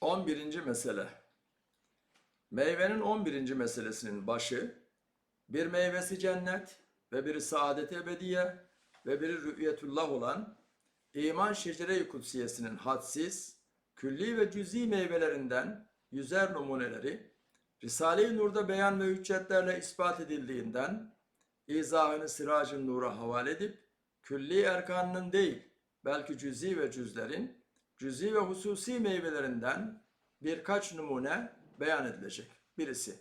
11. mesele. Meyvenin 11. meselesinin başı, bir meyvesi cennet ve biri saadet ebediye ve biri rü'yetullah olan iman şecere-i kutsiyesinin hadsiz, külli ve cüzi meyvelerinden yüzer numuneleri, Risale-i Nur'da beyan ve hüccetlerle ispat edildiğinden, izahını Siracın Nur'a havale edip, külli erkanının değil, belki cüzi ve cüzlerin, cüzi ve hususi meyvelerinden birkaç numune beyan edilecek. Birisi,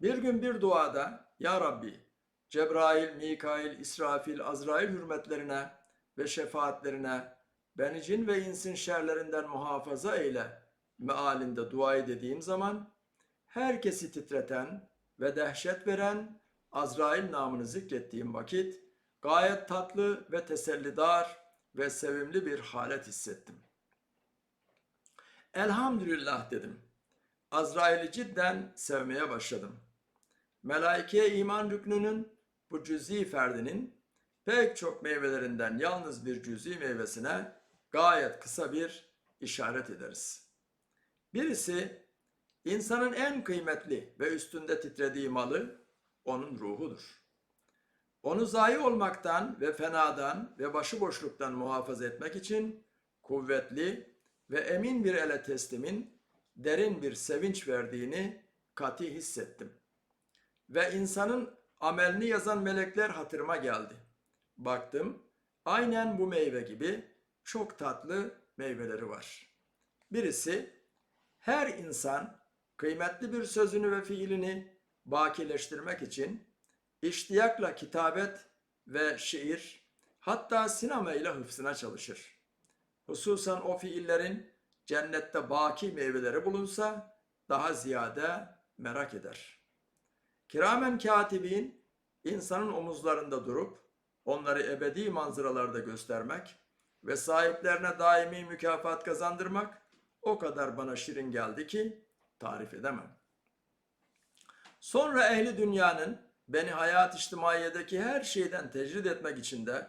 bir gün bir duada, Ya Rabbi, Cebrail, Mikail, İsrafil, Azrail hürmetlerine ve şefaatlerine beni cin ve insin şerlerinden muhafaza eyle mealinde duayı dediğim zaman herkesi titreten ve dehşet veren Azrail namını zikrettiğim vakit gayet tatlı ve tesellidar ve sevimli bir halet hissettim. Elhamdülillah dedim. Azrail'i cidden sevmeye başladım. Melaikeye iman rüknünün bu cüzi ferdinin pek çok meyvelerinden yalnız bir cüzi meyvesine gayet kısa bir işaret ederiz. Birisi insanın en kıymetli ve üstünde titrediği malı onun ruhudur. Onu zayi olmaktan ve fenadan ve başıboşluktan muhafaza etmek için kuvvetli ve emin bir ele teslimin derin bir sevinç verdiğini kati hissettim. Ve insanın amelini yazan melekler hatırıma geldi. Baktım, aynen bu meyve gibi çok tatlı meyveleri var. Birisi, her insan kıymetli bir sözünü ve fiilini bakileştirmek için iştiyakla kitabet ve şiir, hatta sinema ile hıfzına çalışır. Hususan o fiillerin cennette baki meyveleri bulunsa daha ziyade merak eder. Kiramen katibin insanın omuzlarında durup onları ebedi manzaralarda göstermek ve sahiplerine daimi mükafat kazandırmak o kadar bana şirin geldi ki tarif edemem. Sonra ehli dünyanın beni hayat içtimaiyedeki her şeyden tecrid etmek için de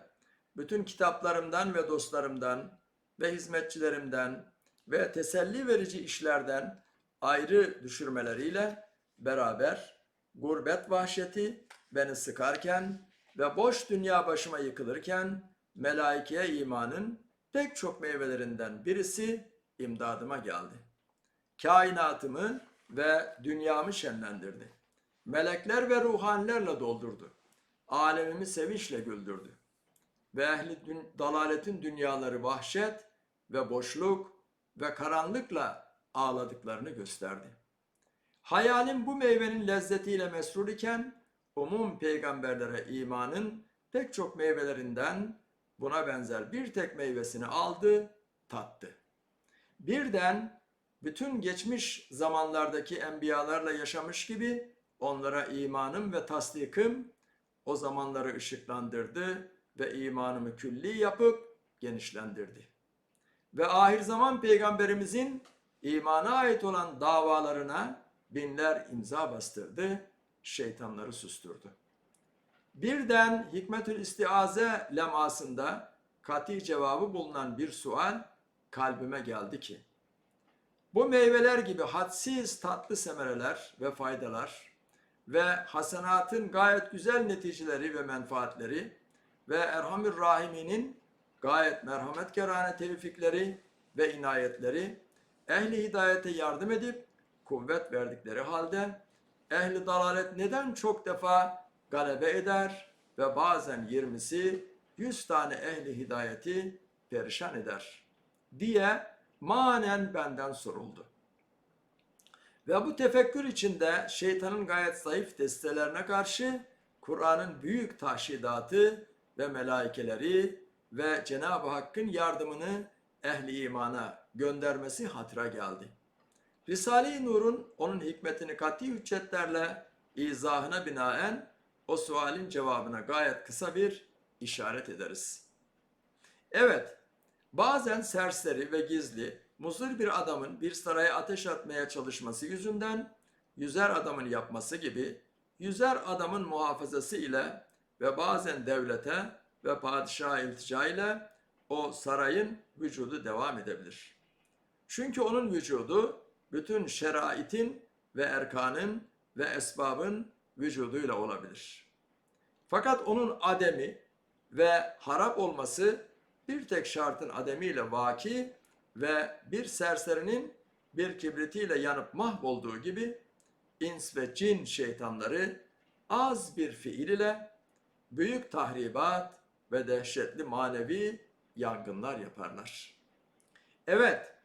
bütün kitaplarımdan ve dostlarımdan ve hizmetçilerimden ve teselli verici işlerden ayrı düşürmeleriyle beraber gurbet vahşeti beni sıkarken ve boş dünya başıma yıkılırken melaikeye imanın pek çok meyvelerinden birisi imdadıma geldi. Kainatımı ve dünyamı şenlendirdi. Melekler ve ruhanilerle doldurdu. Alemimi sevinçle güldürdü. Ve ehli dün, dalaletin dünyaları vahşet ve boşluk ve karanlıkla ağladıklarını gösterdi. Hayalim bu meyvenin lezzetiyle mesrur iken umum peygamberlere imanın pek çok meyvelerinden buna benzer bir tek meyvesini aldı, tattı. Birden bütün geçmiş zamanlardaki enbiyalarla yaşamış gibi onlara imanım ve tasdikim o zamanları ışıklandırdı ve imanımı külli yapıp genişlendirdi. Ve ahir zaman peygamberimizin imana ait olan davalarına binler imza bastırdı, şeytanları susturdu. Birden Hikmetül İstiaze lemasında kati cevabı bulunan bir sual kalbime geldi ki, bu meyveler gibi hadsiz tatlı semereler ve faydalar ve hasenatın gayet güzel neticeleri ve menfaatleri ve Erhamür Rahim'inin gayet merhametkarane tevfikleri ve inayetleri ehli hidayete yardım edip kuvvet verdikleri halde ehli dalalet neden çok defa galebe eder ve bazen yirmisi yüz tane ehli hidayeti perişan eder diye manen benden soruldu. Ve bu tefekkür içinde şeytanın gayet zayıf destelerine karşı Kur'an'ın büyük tahşidatı ve melaikeleri ve Cenab-ı Hakk'ın yardımını ehli imana göndermesi hatıra geldi. Risale-i Nur'un onun hikmetini kat'i hüccetlerle izahına binaen o sualin cevabına gayet kısa bir işaret ederiz. Evet, bazen serseri ve gizli, muzır bir adamın bir saraya ateş atmaya çalışması yüzünden yüzer adamın yapması gibi yüzer adamın muhafazası ile ve bazen devlete ve padişaha iltica ile o sarayın vücudu devam edebilir. Çünkü onun vücudu bütün şeraitin ve erkanın ve esbabın vücuduyla olabilir. Fakat onun ademi ve harap olması bir tek şartın ademiyle vaki ve bir serserinin bir kibritiyle yanıp mahvolduğu gibi ins ve cin şeytanları az bir fiil ile büyük tahribat ve dehşetli manevi yangınlar yaparlar. Evet,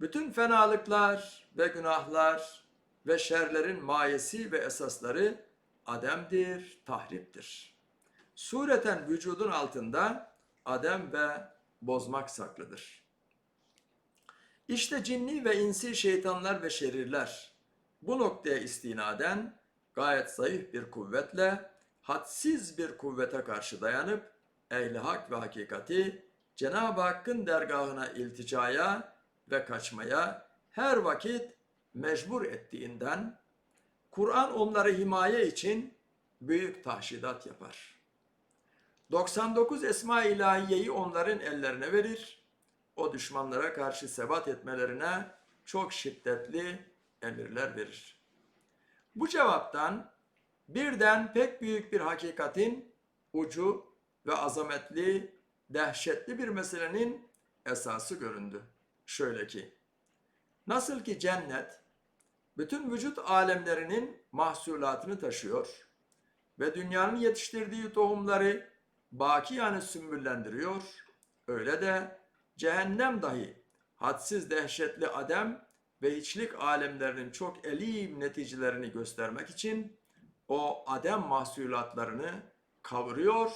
bütün fenalıklar ve günahlar ve şerlerin mayesi ve esasları ademdir, tahriptir. Sureten vücudun altında adem ve bozmak saklıdır. İşte cinni ve insi şeytanlar ve şerirler bu noktaya istinaden gayet zayıf bir kuvvetle, hadsiz bir kuvvete karşı dayanıp ehli hak ve hakikati Cenab-ı Hakk'ın dergahına ilticaya ve kaçmaya her vakit mecbur ettiğinden Kur'an onları himaye için büyük tahşidat yapar. 99 Esma-i İlahiye'yi onların ellerine verir. O düşmanlara karşı sebat etmelerine çok şiddetli emirler verir. Bu cevaptan birden pek büyük bir hakikatin ucu ve azametli, dehşetli bir meselenin esası göründü. Şöyle ki, nasıl ki cennet bütün vücut alemlerinin mahsulatını taşıyor ve dünyanın yetiştirdiği tohumları baki yani sümbüllendiriyor, öyle de cehennem dahi hadsiz dehşetli adem ve hiçlik alemlerinin çok elim neticelerini göstermek için o adem mahsulatlarını kavuruyor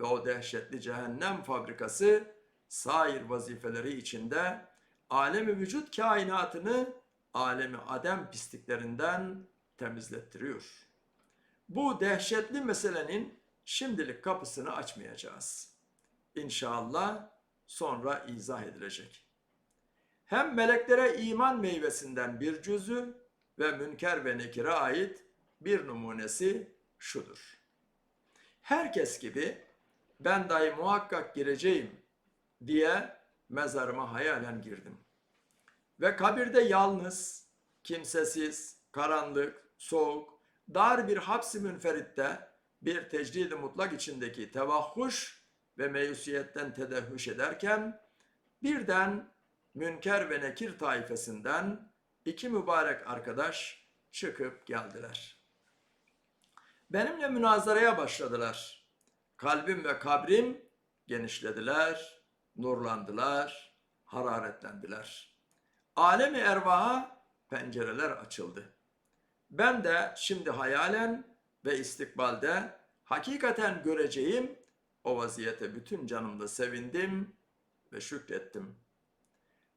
ve o dehşetli cehennem fabrikası sair vazifeleri içinde alemi vücut kainatını alemi adem pisliklerinden temizlettiriyor. Bu dehşetli meselenin şimdilik kapısını açmayacağız. İnşallah sonra izah edilecek. Hem meleklere iman meyvesinden bir cüzü ve münker ve nekire ait bir numunesi şudur. Herkes gibi ben dahi muhakkak gireceğim diye mezarıma hayalen girdim. Ve kabirde yalnız, kimsesiz, karanlık, soğuk, dar bir hapsi münferitte bir tecrid-i mutlak içindeki tevahhuş ve meyusiyetten tedehhüş ederken birden Münker ve Nekir taifesinden iki mübarek arkadaş çıkıp geldiler. Benimle münazaraya başladılar. Kalbim ve kabrim genişlediler, nurlandılar, hararetlendiler. Alemi ervaha pencereler açıldı. Ben de şimdi hayalen ve istikbalde hakikaten göreceğim o vaziyete bütün canımda sevindim ve şükrettim.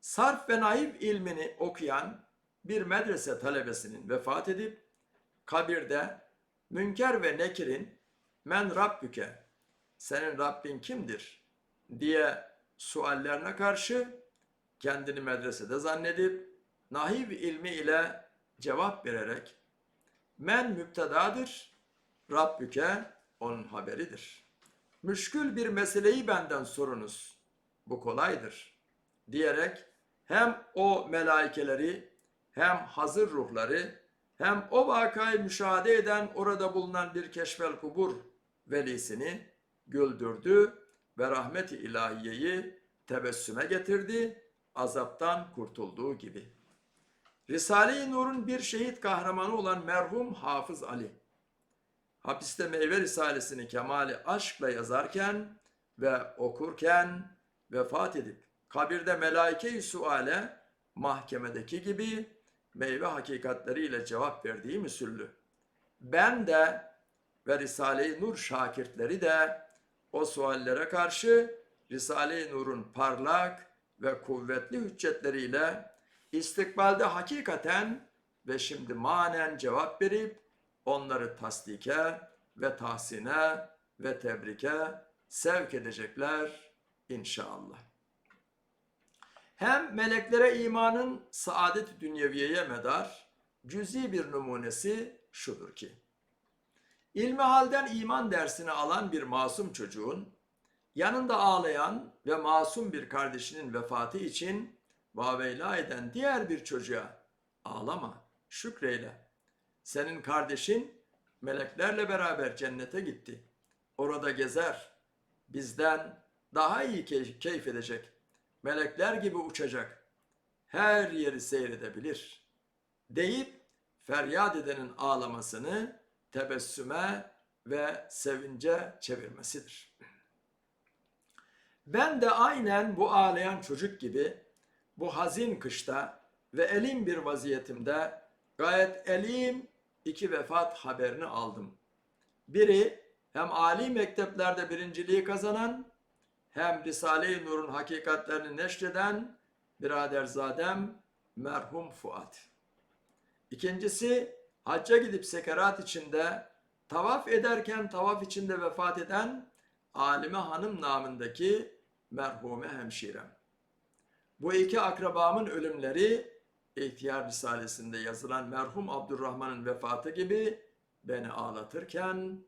Sarf ve naif ilmini okuyan bir medrese talebesinin vefat edip kabirde Münker ve Nekir'in men Rabbüke senin Rabbin kimdir diye suallerine karşı kendini medresede zannedip nahiv ilmi ile cevap vererek men müptedadır, Rabbüke onun haberidir. Müşkül bir meseleyi benden sorunuz, bu kolaydır diyerek hem o melaikeleri hem hazır ruhları hem o vakayı müşahede eden orada bulunan bir keşfel kubur velisini güldürdü ve rahmeti ilahiyeyi tebessüme getirdi, azaptan kurtulduğu gibi. Risale-i Nur'un bir şehit kahramanı olan merhum Hafız Ali, hapiste meyve risalesini kemali aşkla yazarken ve okurken vefat edip kabirde melaike-i suale mahkemedeki gibi meyve hakikatleriyle cevap verdiği müsüllü. Ben de ve Risale-i Nur şakirtleri de o suallere karşı Risale-i Nur'un parlak ve kuvvetli hüccetleriyle istikbalde hakikaten ve şimdi manen cevap verip onları tasdike ve tahsine ve tebrike sevk edecekler inşallah. Hem meleklere imanın saadet dünyeviyeye medar cüzi bir numunesi şudur ki, ilmi halden iman dersini alan bir masum çocuğun yanında ağlayan ve masum bir kardeşinin vefatı için vaveyla eden diğer bir çocuğa ağlama, şükreyle. Senin kardeşin meleklerle beraber cennete gitti. Orada gezer. Bizden daha iyi key- keyif edecek. Melekler gibi uçacak. Her yeri seyredebilir. Deyip feryat edenin ağlamasını tebessüme ve sevince çevirmesidir. Ben de aynen bu ağlayan çocuk gibi bu hazin kışta ve elim bir vaziyetimde gayet elim iki vefat haberini aldım. Biri hem âli mekteplerde birinciliği kazanan hem Risale-i Nur'un hakikatlerini neşreden biraderzadem merhum Fuat. İkincisi hacca gidip sekerat içinde tavaf ederken tavaf içinde vefat eden Alime Hanım namındaki merhume hemşirem. Bu iki akrabamın ölümleri İhtiyar Risalesi'nde yazılan merhum Abdurrahman'ın vefatı gibi beni ağlatırken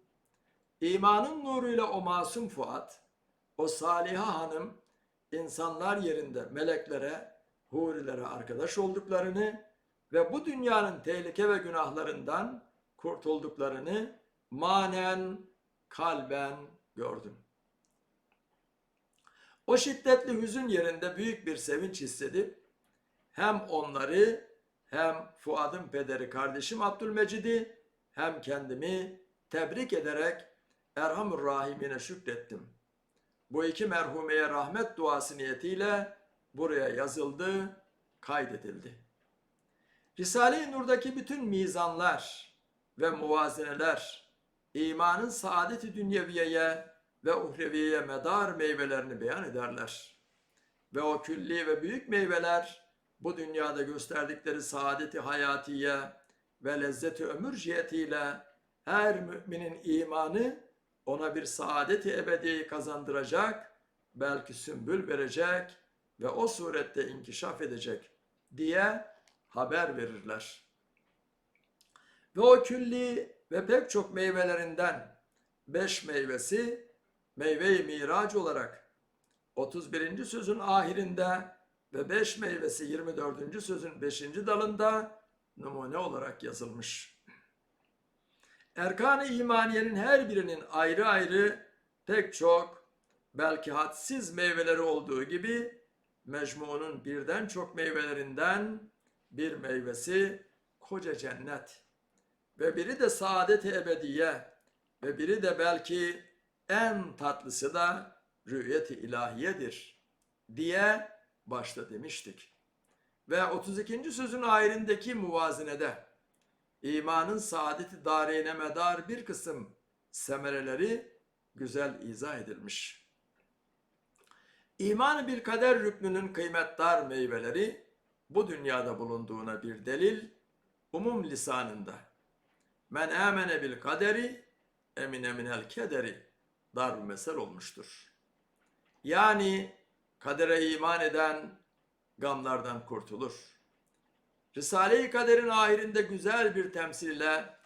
imanın nuruyla o masum Fuat, o Saliha Hanım insanlar yerinde meleklere, hurilere arkadaş olduklarını ve bu dünyanın tehlike ve günahlarından kurtulduklarını manen, kalben gördüm. O şiddetli hüzün yerinde büyük bir sevinç hissedip hem onları hem Fuad'ın pederi kardeşim Abdülmecid'i hem kendimi tebrik ederek Erhamur Rahim'ine şükrettim. Bu iki merhumeye rahmet duası niyetiyle buraya yazıldı, kaydedildi. Risale-i Nur'daki bütün mizanlar ve muvazeneler imanın saadeti dünyeviyeye ve uhreviyeye medar meyvelerini beyan ederler. Ve o külli ve büyük meyveler bu dünyada gösterdikleri saadeti hayatiye ve lezzeti ömür cihetiyle her müminin imanı ona bir saadeti ebediyeyi kazandıracak, belki sümbül verecek ve o surette inkişaf edecek diye haber verirler. Ve o külli ve pek çok meyvelerinden beş meyvesi meyve-i miraç olarak 31. sözün ahirinde ve beş meyvesi 24. sözün 5. dalında numune olarak yazılmış. Erkan-ı imaniyenin her birinin ayrı ayrı pek çok belki hadsiz meyveleri olduğu gibi mecmuunun birden çok meyvelerinden bir meyvesi koca cennet ve biri de saadet-i ebediye ve biri de belki en tatlısı da rüyet-i ilahiyedir diye başta demiştik. Ve 32. sözün ayrındaki muvazinede imanın saadeti dareyne medar bir kısım semereleri güzel izah edilmiş. İmanı bir kader rüknünün kıymetdar meyveleri bu dünyada bulunduğuna bir delil umum lisanında. Men amene bil kaderi emine minel kederi dar mesel olmuştur. Yani kadere iman eden gamlardan kurtulur. Risale-i Kader'in ahirinde güzel bir temsille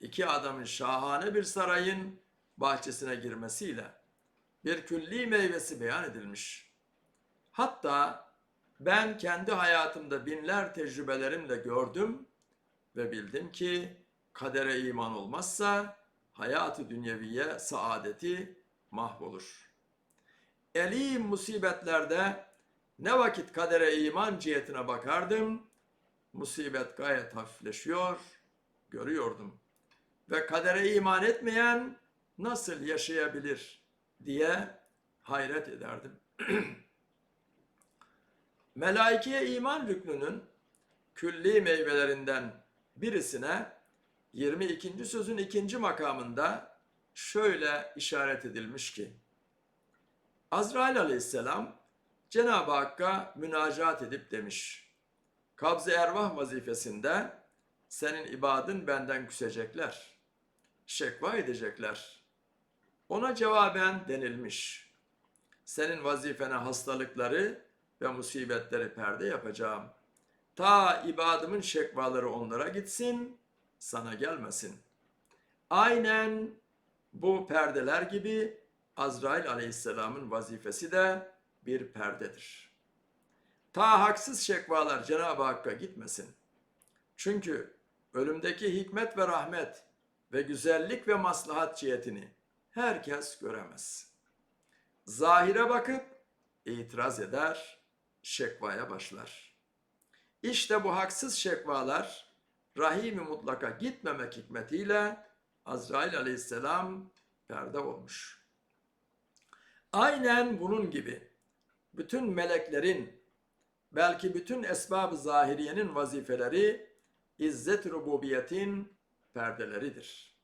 iki adamın şahane bir sarayın bahçesine girmesiyle bir külli meyvesi beyan edilmiş. Hatta ben kendi hayatımda binler tecrübelerimle gördüm ve bildim ki kadere iman olmazsa hayatı dünyeviye saadeti mahvolur. Elim musibetlerde ne vakit kadere iman cihetine bakardım, musibet gayet hafifleşiyor, görüyordum. Ve kadere iman etmeyen nasıl yaşayabilir diye hayret ederdim. Melaikeye iman rüknünün külli meyvelerinden birisine 22. sözün ikinci makamında şöyle işaret edilmiş ki Azrail aleyhisselam Cenab-ı Hakk'a münacat edip demiş. Kabz-ı ervah vazifesinde senin ibadın benden küsecekler. Şekva edecekler. Ona cevaben denilmiş. Senin vazifene hastalıkları ve musibetleri perde yapacağım. Ta ibadımın şekvaları onlara gitsin, sana gelmesin. Aynen bu perdeler gibi Azrail aleyhisselamın vazifesi de bir perdedir. Ta haksız şekvalar Cenab-ı Hakk'a gitmesin. Çünkü ölümdeki hikmet ve rahmet ve güzellik ve maslahat cihetini herkes göremez. Zahire bakıp itiraz eder, şekvaya başlar. İşte bu haksız şekvalar rahimi mutlaka gitmemek hikmetiyle Azrail aleyhisselam perde olmuş. Aynen bunun gibi bütün meleklerin belki bütün esbab-ı zahiriyenin vazifeleri izzet rububiyetin perdeleridir.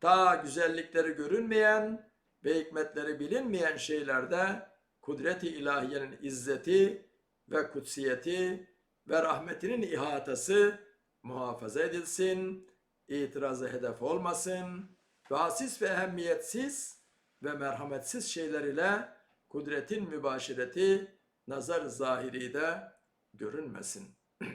Ta güzellikleri görünmeyen ve hikmetleri bilinmeyen şeylerde kudret-i ilahiyenin izzeti ve kutsiyeti ve rahmetinin ihatası muhafaza edilsin, itiraza hedef olmasın ve ve ehemmiyetsiz ve merhametsiz şeyler ile kudretin mübaşireti nazar zahiri de görünmesin.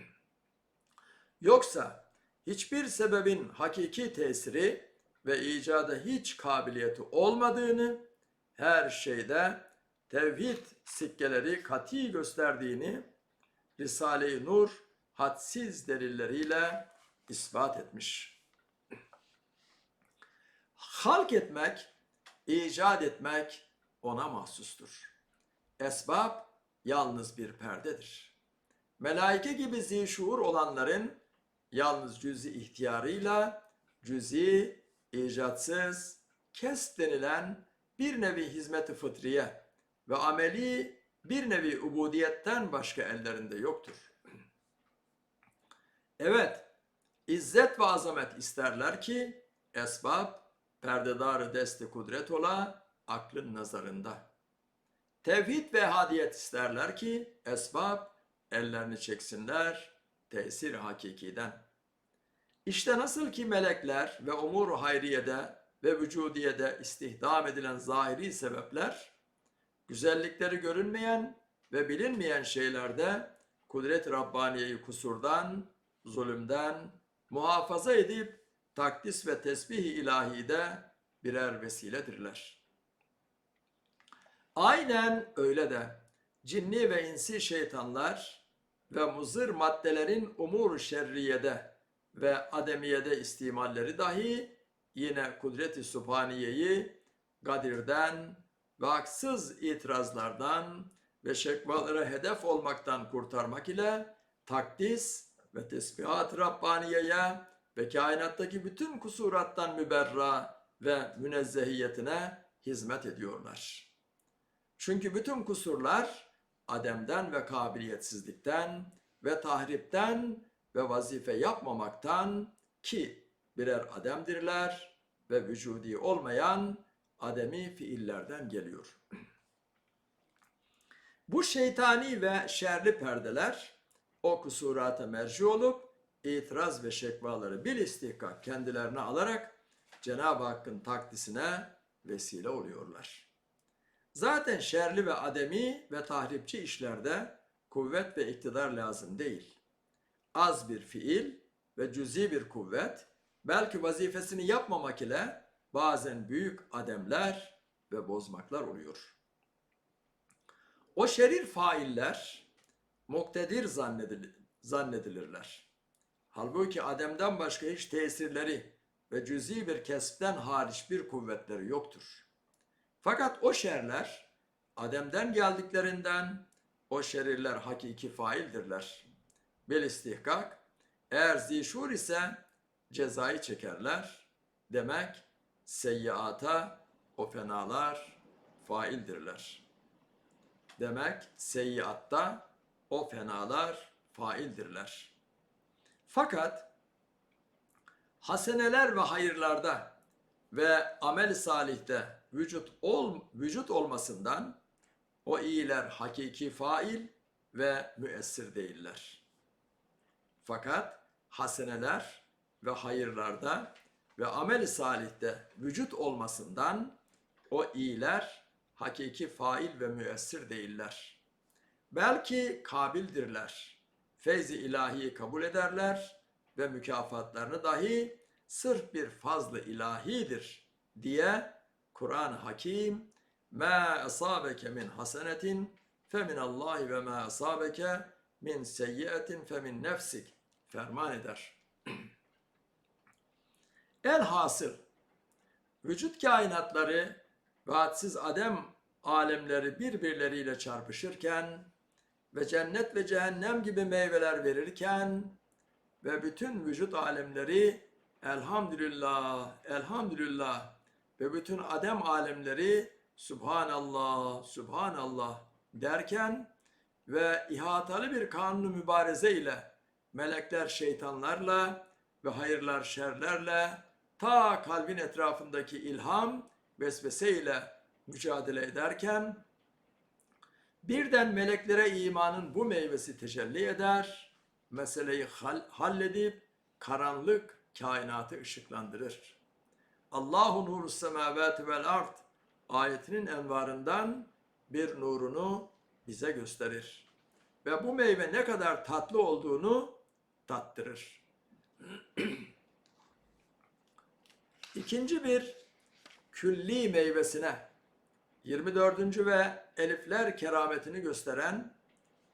Yoksa hiçbir sebebin hakiki tesiri ve icada hiç kabiliyeti olmadığını, her şeyde tevhid sikkeleri kati gösterdiğini Risale-i Nur hadsiz delilleriyle ispat etmiş. Halk etmek, icat etmek ona mahsustur. Esbab yalnız bir perdedir. Melaike gibi zişuur olanların yalnız cüzi ihtiyarıyla cüzi, icatsız, kes denilen bir nevi hizmeti fıtriye ve ameli bir nevi ubudiyetten başka ellerinde yoktur. Evet, izzet ve azamet isterler ki esbab perdedarı desti kudret ola aklın nazarında. Tevhid ve hadiyet isterler ki esbab ellerini çeksinler tesir hakikiden. İşte nasıl ki melekler ve umur hayriyede ve vücudiyede istihdam edilen zahiri sebepler, güzellikleri görünmeyen ve bilinmeyen şeylerde kudret Rabbaniye'yi kusurdan, zulümden muhafaza edip takdis ve tesbih-i ilahide birer vesiledirler. Aynen öyle de cinni ve insi şeytanlar ve muzır maddelerin umur şerriyede ve ademiyede istimalleri dahi yine kudret-i subhaniyeyi gadirden ve haksız itirazlardan ve şekvalara hedef olmaktan kurtarmak ile takdis ve tesbihat Rabbaniye'ye ve kainattaki bütün kusurattan müberra ve münezzehiyetine hizmet ediyorlar. Çünkü bütün kusurlar ademden ve kabiliyetsizlikten ve tahripten ve vazife yapmamaktan ki birer ademdirler ve vücudi olmayan ademi fiillerden geliyor. Bu şeytani ve şerli perdeler o kusurata merci olup itiraz ve şekvaları bil istihkak kendilerine alarak Cenab-ı Hakk'ın takdisine vesile oluyorlar. Zaten şerli ve ademi ve tahripçi işlerde kuvvet ve iktidar lazım değil. Az bir fiil ve cüzi bir kuvvet belki vazifesini yapmamak ile bazen büyük ademler ve bozmaklar oluyor. O şerir failler muktedir zannedilir, zannedilirler. Halbuki ademden başka hiç tesirleri ve cüzi bir kespten hariç bir kuvvetleri yoktur. Fakat o şerler Adem'den geldiklerinden o şerirler hakiki faildirler. Bil istihkak eğer zişur ise cezayı çekerler. Demek seyyiata o fenalar faildirler. Demek seyyiatta o fenalar faildirler. Fakat haseneler ve hayırlarda ve amel salihte vücut ol vücut olmasından o iyiler hakiki fail ve müessir değiller. Fakat haseneler ve hayırlarda ve amel salihte vücut olmasından o iyiler hakiki fail ve müessir değiller. Belki kabildirler. Feyzi ilahiyi kabul ederler ve mükafatlarını dahi sırf bir fazlı ilahidir diye Kur'an-ı Hakim ma asabeke min hasenetin femin Allahi ve ma asabeke min seyyiyetin femin nefsik ferman eder. Elhasıl vücut kainatları ve hadsiz adem alemleri birbirleriyle çarpışırken ve cennet ve cehennem gibi meyveler verirken ve bütün vücut alemleri elhamdülillah, elhamdülillah ve bütün adem alemleri Subhanallah, Subhanallah derken ve ihatalı bir kanunu mübareze ile melekler şeytanlarla ve hayırlar şerlerle ta kalbin etrafındaki ilham vesvese ile mücadele ederken birden meleklere imanın bu meyvesi tecelli eder, meseleyi hal- halledip karanlık kainatı ışıklandırır. Allahu nuru semavati vel ard ayetinin envarından bir nurunu bize gösterir. Ve bu meyve ne kadar tatlı olduğunu tattırır. İkinci bir külli meyvesine 24. ve elifler kerametini gösteren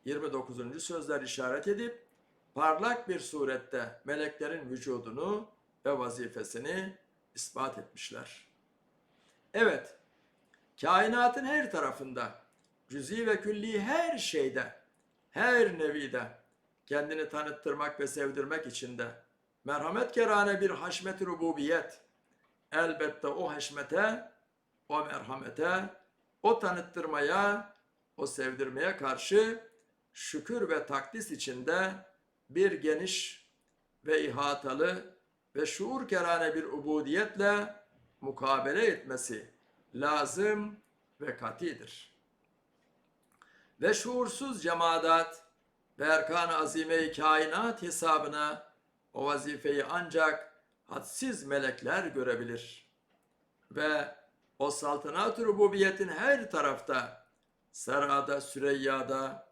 29. sözler işaret edip parlak bir surette meleklerin vücudunu ve vazifesini ispat etmişler. Evet, kainatın her tarafında, cüzi ve külli her şeyde, her nevide kendini tanıttırmak ve sevdirmek için de merhamet kerane bir haşmet-i rububiyet, elbette o haşmete, o merhamete, o tanıttırmaya, o sevdirmeye karşı şükür ve takdis içinde bir geniş ve ihatalı ve şuur kerane bir ubudiyetle mukabele etmesi lazım ve katidir. Ve şuursuz cemaat ve erkan-ı azime-i kainat hesabına o vazifeyi ancak hadsiz melekler görebilir. Ve o saltanat-ı rububiyetin her tarafta, serada, süreyyada,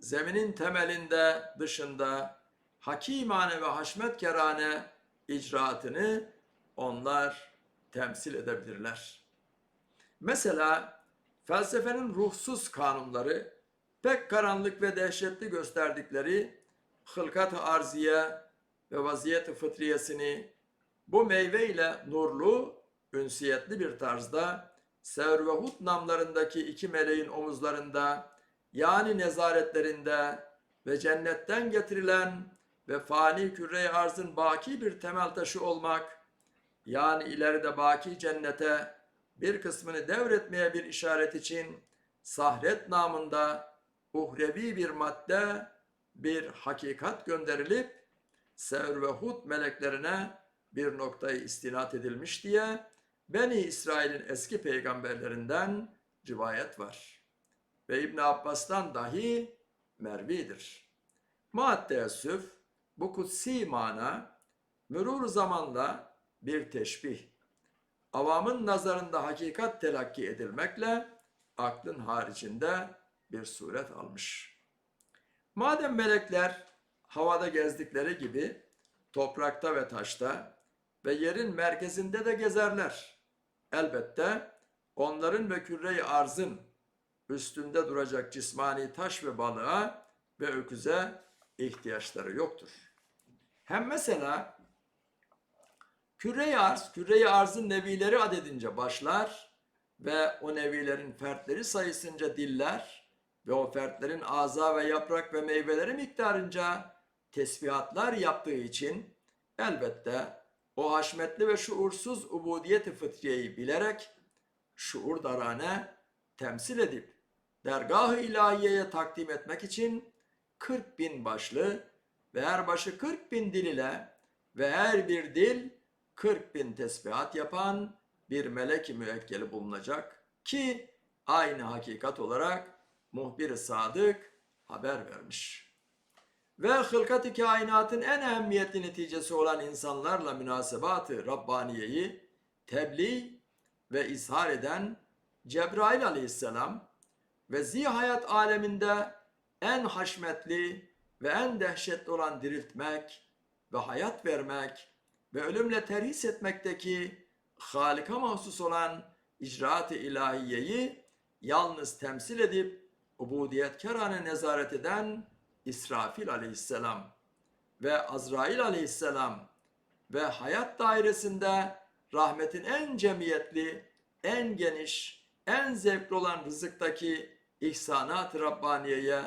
zeminin temelinde, dışında, hakimane ve haşmet kerane icraatını onlar temsil edebilirler. Mesela felsefenin ruhsuz kanunları pek karanlık ve dehşetli gösterdikleri hılkat-ı arziye ve vaziyet-i fıtriyesini bu meyve ile nurlu, ünsiyetli bir tarzda Sevr ve Hud namlarındaki iki meleğin omuzlarında yani nezaretlerinde ve cennetten getirilen ve fani küre-i arzın baki bir temel taşı olmak yani ileride baki cennete bir kısmını devretmeye bir işaret için sahret namında uhrevi bir madde, bir hakikat gönderilip Sevr ve Hud meleklerine bir noktayı istinat edilmiş diye Beni İsrail'in eski peygamberlerinden rivayet var. Ve İbn Abbas'tan dahi mervidir. Muaddeessüf bu kutsi mana mürur zamanla bir teşbih. Avamın nazarında hakikat telakki edilmekle aklın haricinde bir suret almış. Madem melekler havada gezdikleri gibi toprakta ve taşta ve yerin merkezinde de gezerler. Elbette onların ve küre-i arzın üstünde duracak cismani taş ve balığa ve öküze ihtiyaçları yoktur. Hem mesela küre-i arz, küre-i arzın nevileri adedince başlar ve o nevilerin fertleri sayısınca diller ve o fertlerin aza ve yaprak ve meyveleri miktarınca tesbihatlar yaptığı için elbette o haşmetli ve şuursuz ubudiyeti fıtriyeyi bilerek şuur darane temsil edip dergah-ı ilahiyeye takdim etmek için 40 bin başlı ve her başı 40 bin dil ile ve her bir dil 40 bin tesbihat yapan bir melek-i müekkeli bulunacak ki aynı hakikat olarak muhbir-i sadık haber vermiş. Ve hılkat-ı kainatın en ehemmiyetli neticesi olan insanlarla münasebatı Rabbaniye'yi tebliğ ve izhar eden Cebrail aleyhisselam ve zihayat aleminde en haşmetli ve en dehşetli olan diriltmek ve hayat vermek ve ölümle terhis etmekteki Halika mahsus olan icraat-ı ilahiyeyi yalnız temsil edip ubudiyetkarane nezaret eden İsrafil aleyhisselam ve Azrail aleyhisselam ve hayat dairesinde rahmetin en cemiyetli, en geniş, en zevkli olan rızıktaki ihsanat-ı Rabbaniye'ye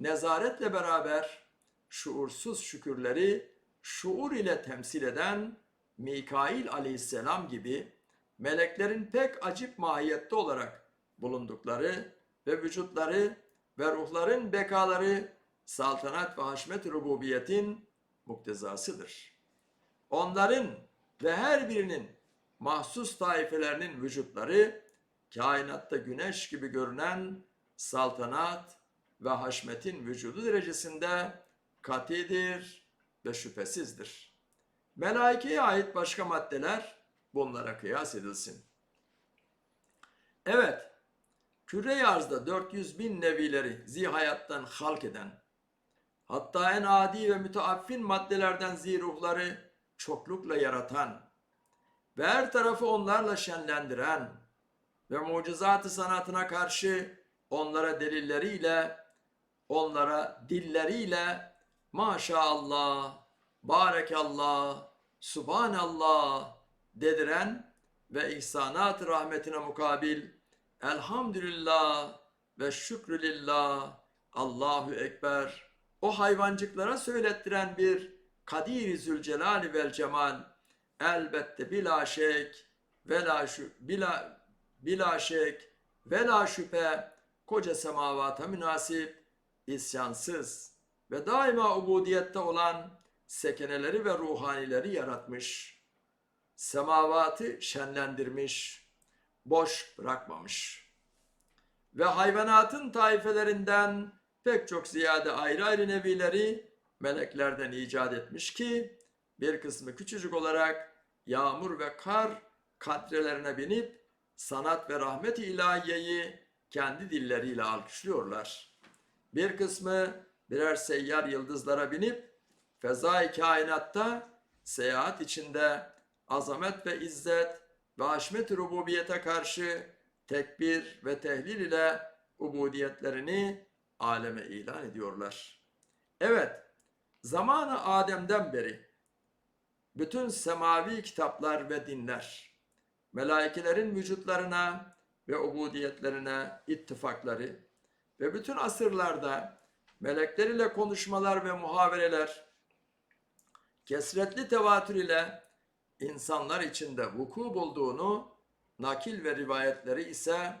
nezaretle beraber şuursuz şükürleri şuur ile temsil eden Mikail aleyhisselam gibi meleklerin pek acip mahiyette olarak bulundukları ve vücutları ve ruhların bekaları saltanat ve haşmet rububiyetin muktezasıdır. Onların ve her birinin mahsus taifelerinin vücutları kainatta güneş gibi görünen saltanat ve haşmetin vücudu derecesinde katidir ve şüphesizdir. Melaikeye ait başka maddeler bunlara kıyas edilsin. Evet, küre arzda 400 bin nevileri zihayattan halk eden, hatta en adi ve müteaffin maddelerden ziruhları çoklukla yaratan ve her tarafı onlarla şenlendiren ve mucizat-ı sanatına karşı onlara delilleriyle, onlara dilleriyle maşallah, barekallah, subhanallah dediren ve ihsanat rahmetine mukabil elhamdülillah ve şükrülillah Allahu Ekber o hayvancıklara söylettiren bir Kadir-i Zülcelali vel Cemal elbette bila şek ve şu, bila, bila şek ve şüphe koca semavata münasip isyansız ve daima ubudiyette olan sekeneleri ve ruhanileri yaratmış. Semavatı şenlendirmiş, boş bırakmamış. Ve hayvanatın taifelerinden pek çok ziyade ayrı ayrı nevileri meleklerden icat etmiş ki bir kısmı küçücük olarak yağmur ve kar katrelerine binip sanat ve rahmet-i ilahiyeyi kendi dilleriyle alkışlıyorlar. Bir kısmı birer seyyar yıldızlara binip fezai kainatta seyahat içinde azamet ve izzet ve haşmet rububiyete karşı tekbir ve tehlil ile ubudiyetlerini aleme ilan ediyorlar. Evet, zamanı Adem'den beri bütün semavi kitaplar ve dinler, melaikelerin vücutlarına ve ubudiyetlerine ittifakları ve bütün asırlarda melekler ile konuşmalar ve muhabereler kesretli tevatür ile insanlar içinde vuku bulduğunu nakil ve rivayetleri ise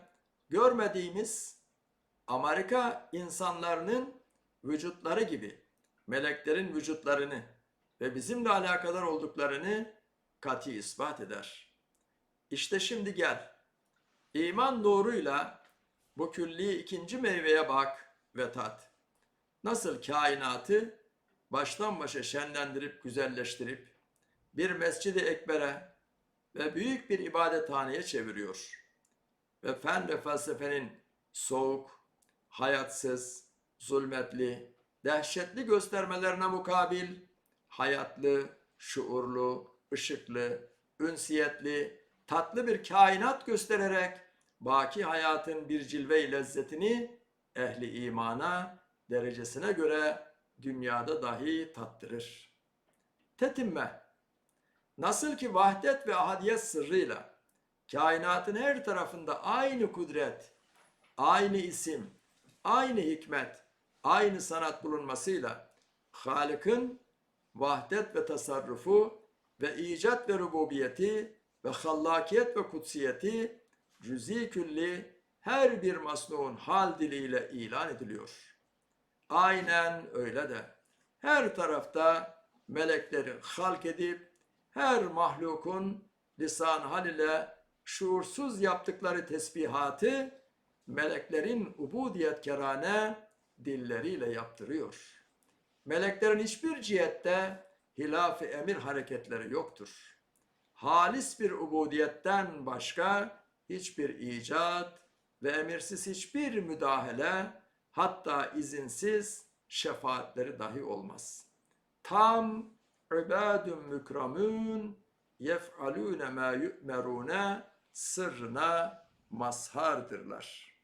görmediğimiz Amerika insanlarının vücutları gibi meleklerin vücutlarını ve bizimle alakadar olduklarını kati ispat eder. İşte şimdi gel. İman nuruyla bu külli ikinci meyveye bak ve tat. Nasıl kainatı baştan başa şenlendirip güzelleştirip bir mescidi ekbere ve büyük bir ibadethaneye çeviriyor. Ve fen ve felsefenin soğuk, hayatsız, zulmetli, dehşetli göstermelerine mukabil hayatlı, şuurlu, ışıklı, ünsiyetli, tatlı bir kainat göstererek baki hayatın bir cilve lezzetini ehli imana derecesine göre dünyada dahi tattırır. Tetimme Nasıl ki vahdet ve ahadiyet sırrıyla kainatın her tarafında aynı kudret, aynı isim, aynı hikmet, aynı sanat bulunmasıyla Halık'ın vahdet ve tasarrufu ve icat ve rububiyeti ve hallakiyet ve kutsiyeti cüzi külli her bir masnuğun hal diliyle ilan ediliyor. Aynen öyle de her tarafta melekleri halk edip her mahlukun lisan hal ile şuursuz yaptıkları tesbihatı meleklerin ubudiyetkerane dilleriyle yaptırıyor. Meleklerin hiçbir cihette hilaf-ı emir hareketleri yoktur. Halis bir ubudiyetten başka hiçbir icat ve emirsiz hiçbir müdahale hatta izinsiz şefaatleri dahi olmaz. Tam ibadun mükramün yef'alûne mâ yu'merûne sırrına mazhardırlar.